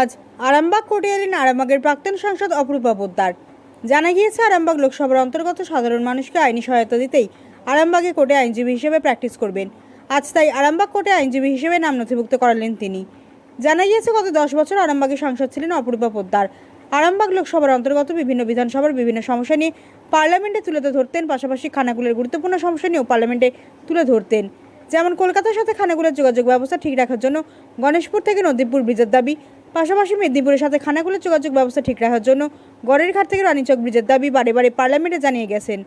আজ আরামবাগ কোর্টে আরামবাগের প্রাক্তন সাংসদ অপরূপা পোদ্দার। জানা গিয়েছে, আরামবাগ লোকসভার অন্তর্গত সাধারণ মানুষকে আইনি সহায়তা দিতেই আরামবাগে কোর্টে আইনজীবী হিসেবে প্র্যাকটিস করবেন। আজ তাই আরামবাগ কোর্টে আইনজীবী হিসেবে নাম নথিভুক্ত করালেন তিনি। জানা গিয়েছে, গত দশ বছর আরামবাগে সাংসদ ছিলেন অপরূপা পোদ্দার। আরামবাগ লোকসভার অন্তর্গত বিভিন্ন বিধানসভার বিভিন্ন সমস্যা নিয়ে পার্লামেন্টে তুলে ধরতেন, পাশাপাশি খানাকুলের গুরুত্বপূর্ণ সমস্যা নিয়েও পার্লামেন্টে তুলে ধরতেন। যেমন কলকাতার সাথে খানাকুলের যোগাযোগ ব্যবস্থা ঠিক রাখার জন্য গণেশপুর থেকে নদীপুর ব্রিজের দাবি পাশাপাশি মেদিনীপুরের সাথে খানাকুলের যোগাযোগ ব্যবস্থা ঠিক রাখার জন্য গড়ের ঘাট থেকে রানীচক ব্রিজের দাবি বারে বারে পার্লামেন্টে জানিয়ে গেছেন।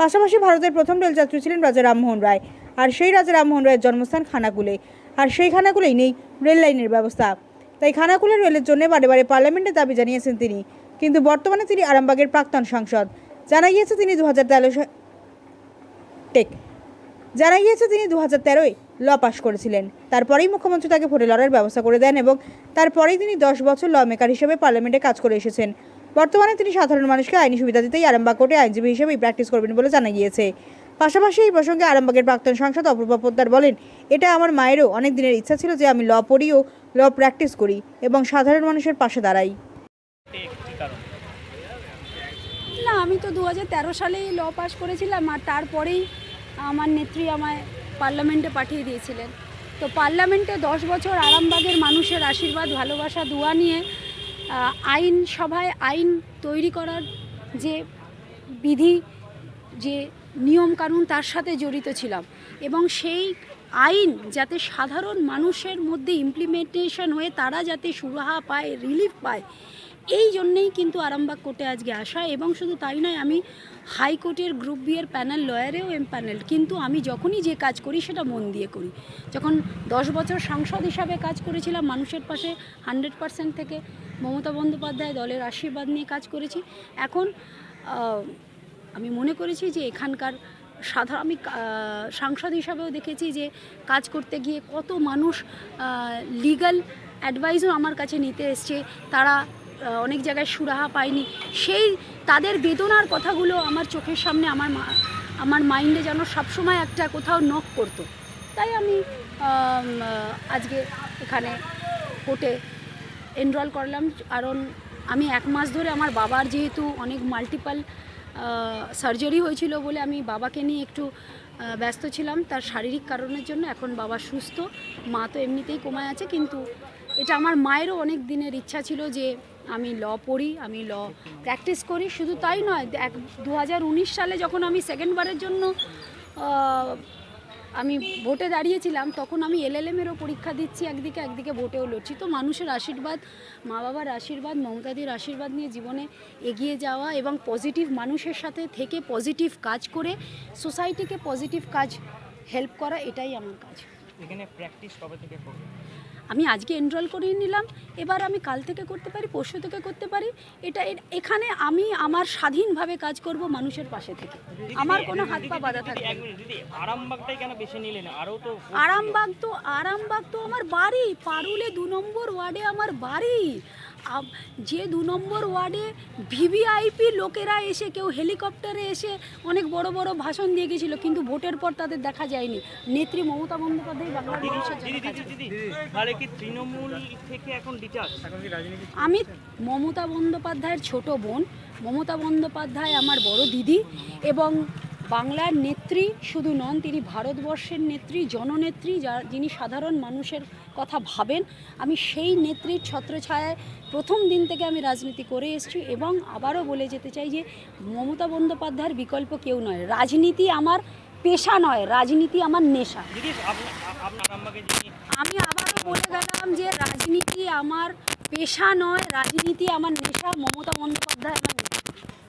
পাশাপাশি ভারতের প্রথম রেলযাত্রী ছিলেন রাজা রামমোহন রায়, আর সেই রাজা রামমোহন রায়ের জন্মস্থান খানাকুলে, আর সেই খানাকুলেই নেই রেল লাইনের ব্যবস্থা। তাই খানাকুলের রেলের জন্য বারে বারে পার্লামেন্টে দাবি জানিয়েছেন তিনি, কিন্তু বর্তমানে তিনি আরামবাগের প্রাক্তন সাংসদ। জানা গিয়েছে তিনি দু হাজার তেরো টেক জানা গিয়েছে তিনি দু হাজার তেরোয় ল পাশ করেছিলেন। তারপরেই মুখ্যমন্ত্রী তাকে ভোটে লড়ার ব্যবস্থা করে দেন এবং তারপরেই তিনি দশ বছর ল মেকার হিসেবে পার্লামেন্টে কাজ করে এসেছেন। বর্তমানে তিনি সাধারণ মানুষকে আইনি সুবিধা দিতেই আরামবাগ কোর্টে আইনজীবী হিসেবেই প্র্যাকটিস করবেন বলে জানা গিয়েছে। পাশাপাশি এই প্রসঙ্গে আরামবাগের প্রাক্তন সাংসদ অপূর্বা পোদ্দার বলেন, এটা আমার মায়েরও অনেক দিনের ইচ্ছা ছিল যে আমি ল পড়ি ও ল প্র্যাকটিস করি এবং সাধারণ মানুষের পাশে দাঁড়াই। না, আমি তো দু হাজার তেরো সালেই ল পাস করেছিলাম আর তারপরেই আমার নেত্রী আমায় পার্লামেন্টে পাঠিয়ে দিয়েছিলেন। তো পার্লামেন্টে দশ বছর আরামবাগের মানুষের আশীর্বাদ, ভালোবাসা, দোয়া নিয়ে আইন সভায় আইন তৈরি করার যে বিধি, যে নিয়মকানুন তার সাথে জড়িত ছিলাম। এবং সেই আইন যাতে সাধারণ মানুষের মধ্যে ইমপ্লিমেন্টেশন হয়ে তারা যাতে সুরাহা পায় রিলিফ পায় এই জন্যেই কিন্তু আরামবাগ কোর্টে আজকে আসা এবং শুধু তাই নয়, আমি হাইকোর্টের গ্রুপ বি এর প্যানেল লয়ারেও এম প্যানেল। কিন্তু আমি যখনই যে কাজ করি, সেটা মন দিয়ে করি। যখন দশ বছর সাংসদ হিসাবে কাজ করেছিলাম, মানুষের পাশে হান্ড্রেড পার্সেন্ট থেকে মমতা বন্দ্যোপাধ্যায় দলের আশীর্বাদ নিয়ে কাজ করেছি। এখন আমি মনে করেছি যে এখানকার সাধারণ আমি সাংসদ হিসাবেও দেখেছি যে কাজ করতে গিয়ে কত মানুষ লিগ্যাল অ্যাডভাইসও আমার কাছে নিতে এসছে। তারা অনেক জায়গায় সুরাহা পায়নি সেই তাদের বেদনার কথাগুলো আমার চোখের সামনে আমার মা- আমার মাইন্ডে যেন সবসময় একটা কোথাও নক করতো। তাই আমি আজকে এখানে কোর্টে এনরোল করলাম। কারণ আমি এক মাস ধরে আমার বাবার যেহেতু অনেক মাল্টিপাল সার্জারি হয়েছিল বলে আমি বাবাকে নিয়ে একটু ব্যস্ত ছিলাম। তার শারীরিক কারণের জন্য এখন বাবা সুস্থ। মা তো এমনিতেই কমায় আছে, কিন্তু এটা আমার মায়েরও অনেক দিনের ইচ্ছা ছিল যে আমি ল পড়ি, আমি ল প্র্যাকটিস করি। শুধু তাই নয় এক দু সালে যখন আমি সেকেন্ডবারের জন্য আমি ভোটে দাঁড়িয়েছিলাম, তখন আমি এলএলএমেরও পরীক্ষা দিচ্ছি একদিকে একদিকে ভোটেও লড়ছি। তো মানুষের আশীর্বাদ মা বাবার আশীর্বাদ, মমতাদির আশীর্বাদ নিয়ে জীবনে এগিয়ে যাওয়া এবং পজিটিভ মানুষের সাথে থেকে পজিটিভ কাজ করে সোসাইটিকে পজিটিভ কাজ হেল্প করা, এটাই আমার কাজ। এখানে প্র্যাকটিস কবে থেকে করবে? আমি আজকে এনরোল করিয়ে নিলাম এবার আমি কাল থেকে করতে পারি পরশু থেকে করতে পারি এটা এখানে আমি আমার স্বাধীনভাবে কাজ করব মানুষের পাশে থেকে। আমার কোনো হাত পা বাঁধা থাকে আরামবাগটাই কেন বেছে নিলেন আরও তো আরামবাগ তো আরামবাগ তো আমার বাড়ি পারুলে দু নম্বর ওয়ার্ডে আমার বাড়ি। যে দু নম্বর ওয়ার্ডে ভিভিআইপি লোকেরা এসে কেউ হেলিকপ্টারে এসে অনেক বড় বড় ভাষণ দিয়ে গেছিল কিন্তু ভোটের পর তাদের দেখা যায়নি। নেত্রী মমতা বন্দ্যোপাধ্যায় বাংলার মানুষের আমি মমতা বন্দ্যোপাধ্যায়ের ছোট বোন। মমতা বন্দ্যোপাধ্যায় আমার বড় দিদি এবং বাংলার নেত্রী শুধু নন তিনি ভারতবর্ষের নেত্রী জননেত্রী যা যিনি সাধারণ মানুষের কথা ভাবেন আমি সেই নেত্রীর ছত্রছায়ায় প্রথম দিন থেকে আমি রাজনীতি করে এসেছি এবং আবারও বলে যেতে চাই যে মমতা বন্দ্যোপাধ্যায়ের বিকল্প কেউ নয়। রাজনীতি আমার পেশা নয় রাজনীতি আমার নেশা। আমি আবারও বলে গেলাম যে রাজনীতি আমার পেশা নয় রাজনীতি আমার নেশা মমতা বন্দ্যোপাধ্যায় আমার